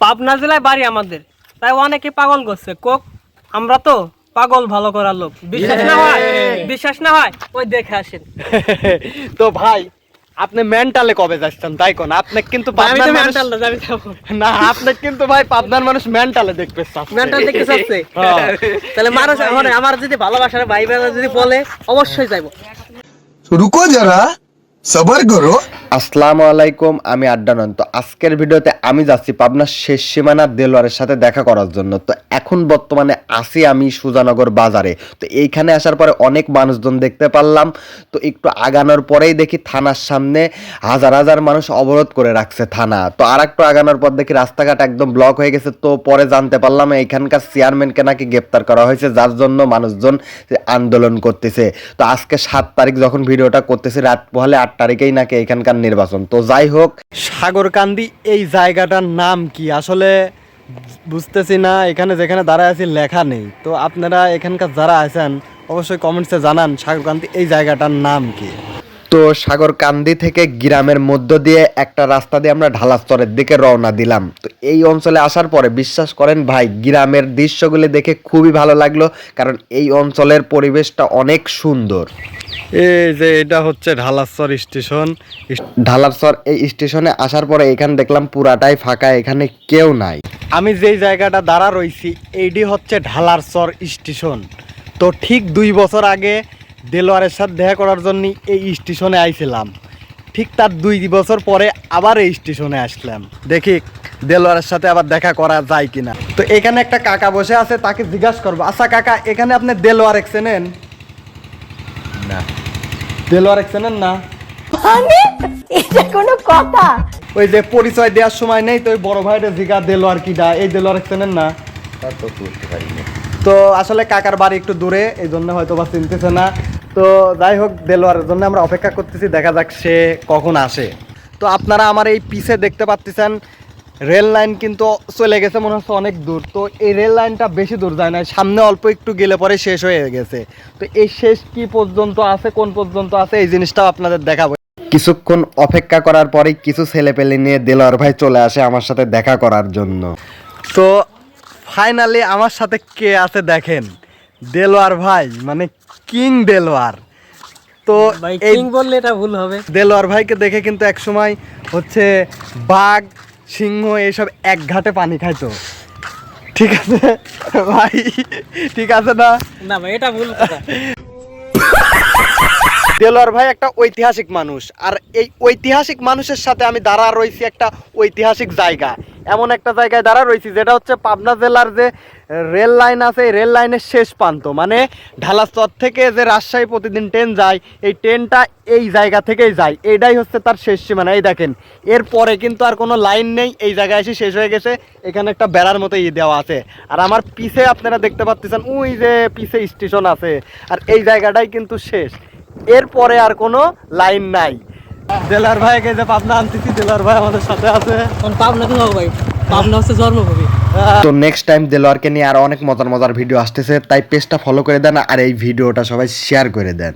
পাবনা জেলায় বাড়ি আমাদের। তাই অনেকে পাগল করছে। কোক আমরা তো পাগল ভালো করার লোক। বিশ্বাস না হয়? বিশ্বাস না হয়? ওই দেখে আসেন। তো ভাই আপনি মেন্টালে কবে যাচ্ছেন? তাই কোন? আপনি কিন্তু না আপনি কিন্তু ভাই পাবনার মানুষ মেন্টালে দেখতে মেন্টাল দেখতে চাচ্ছে? হ্যাঁ। তাহলে মানুষ এখন আমার যদি ভালোবাসার ভাই যদি বলে অবশ্যই যাইব। রুকো যারা সবার গুরু আসসালামু আলাইকুম, আমি আড্ডানন্ত তো আজকের ভিডিওতে আমি যাচ্ছি পাবনার শেষ সীমানা দেলোয়ারের সাথে দেখা করার জন্য। তো এখন বর্তমানে আসি আমি সুজানগর বাজারে। তো এইখানে আসার পরে অনেক মানুষজন দেখতে পারলাম। তো একটু আগানোর পরেই দেখি থানার সামনে হাজার হাজার মানুষ অবরোধ করে রাখছে থানা। তো আর একটু আগানোর পর দেখি রাস্তাঘাট একদম ব্লক হয়ে গেছে। তো পরে জানতে পারলাম এইখানকার চেয়ারম্যানকে নাকি গ্রেপ্তার করা হয়েছে, যার জন্য মানুষজন আন্দোলন করতেছে। তো আজকে সাত তারিখ যখন ভিডিওটা করতেছে, রাত পোহালে আট তারিখেই নাকি এখানকার নির্বাচন। তো যাই হোক, সাগরকান্দি এই জায়গাটার নাম কি? আসলে বুঝতেছি না, এখানে যেখানে দাঁড়ায় আছি লেখা নেই। তো আপনারা এখানকার যারা আছেন, অবশ্যই কমেন্টসে জানান সাগরকান্দি এই জায়গাটার নাম কি? তো সাগরকান্দি থেকে গ্রামের মধ্য দিয়ে একটা রাস্তা দিয়ে আমরা ঢালাস্তরের দিকে রওনা দিলাম। তো এই অঞ্চলে আসার পরে বিশ্বাস করেন ভাই গ্রামের দৃশ্যগুলি দেখে খুবই ভালো লাগল কারণ এই অঞ্চলের পরিবেশটা অনেক সুন্দর। এই যে এটা হচ্ছে ঢালাশ্বর স্টেশন। ঢালারসর এই স্টেশনে আসার পরে এখানে দেখলাম পুরাটাই ফাঁকা এখানে কেউ নাই। আমি যেই জায়গাটা দাঁড়া রইছি এইটি হচ্ছে ঢালারচর স্টেশন। তো ঠিক দুই বছর আগে দেলোয়ারের সাথে দেখা করার জন্য এই স্টেশনে আইছিলাম। ঠিক তার দুই বছর পরে আবার এই স্টেশনে আসলাম। দেখি দেলোয়ারের সাথে আবার দেখা করা যায় কিনা। তো এখানে একটা কাকা বসে আছে তাকে জিজ্ঞাসা করব আচ্ছা কাকা এখানে আপনি দেলোয়ার চেনেন? না। দেলোয়ার চেনেন না? মানে এটা কোনো কথা। ওই যে পরিচয় দেওয়ার সময় নেই তো ওই বড় ভাইটা জিগা দেলোয়ার কিডা এই দেলোয়ার চেনেন না? তো আসলে কাকার বাড়ি একটু দূরে এই জন্য হয়তো বা চিনতেছে না। তো যাই হোক, দেলোয়ারের জন্য আমরা অপেক্ষা করতেছি, দেখা যাক সে কখন আসে। তো আপনারা আমার এই পিছে দেখতে পাচ্ছেন রেল লাইন কিন্তু চলে গেছে, মনে হচ্ছে অনেক দূর। তো এই রেল লাইনটা বেশি দূর যায় না সামনে অল্প একটু গেলে পরে শেষ হয়ে গেছে। তো এই শেষ কি পর্যন্ত আছে, কোন পর্যন্ত আছে, এই জিনিসটাও আপনাদের দেখাবো। কিছুক্ষণ অপেক্ষা করার পরে কিছু ছেলে পেলে নিয়ে দেলোয়ার ভাই চলে আসে আমার সাথে দেখা করার জন্য। তো ফাইনালি আমার সাথে কে আছে দেখেন? দেলোয়ার ভাই মানে কিং দেলোয়ার। তো কিং বললে এটা ভুল হবে। দেলোয়ার ভাইকে দেখে কিন্তু এক সময় হচ্ছে বাঘ সিংহ এইসব এক ঘাটে পানি খাইতো। ঠিক আছে? ভাই ঠিক আছে না? না ভাই এটা ভুল দেলোয়ার ভাই একটা ঐতিহাসিক মানুষ। আর এই ঐতিহাসিক মানুষের সাথে আমি দাঁড়া রয়েছি একটা ঐতিহাসিক জায়গা। এমন একটা জায়গায় দাঁড়া রয়েছি, যেটা হচ্ছে পাবনা জেলার যে রেল লাইন আছে, এই রেল লাইনের শেষ প্রান্ত। মানে ঢালাস্তর থেকে যে রাজশাহী প্রতিদিন ট্রেন যায়, এই ট্রেনটা এই জায়গা থেকেই যায়। এটাই হচ্ছে তার শেষ সীমানা। এই দেখেন, এরপরে কিন্তু আর কোনো লাইন নেই, এই জায়গায় এসে শেষ হয়ে গেছে। এখানে একটা বেড়ার মতো ই দেওয়া আছে। আর আমার পিছে আপনারা দেখতে পাচ্ছেন, ওই যে পিছে স্টেশন আছে। আর এই জায়গাটাই কিন্তু শেষ। এরপরে আর কোনো লাইন নাই। দেলার ভাইকে যে পাবনা আনতেছি দেলার ভাই আমাদের সাথে আছে। কোন পাবনা তো হবে ভাই? পাবনা হচ্ছে জন্মভূমি। তো নেক্সট টাইম দেলোয়ারকে নিয়ে আরও অনেক মজার মজার ভিডিও আসতেছে তাই পেজটা ফলো করে দেন আর এই ভিডিওটা সবাই শেয়ার করে দেন।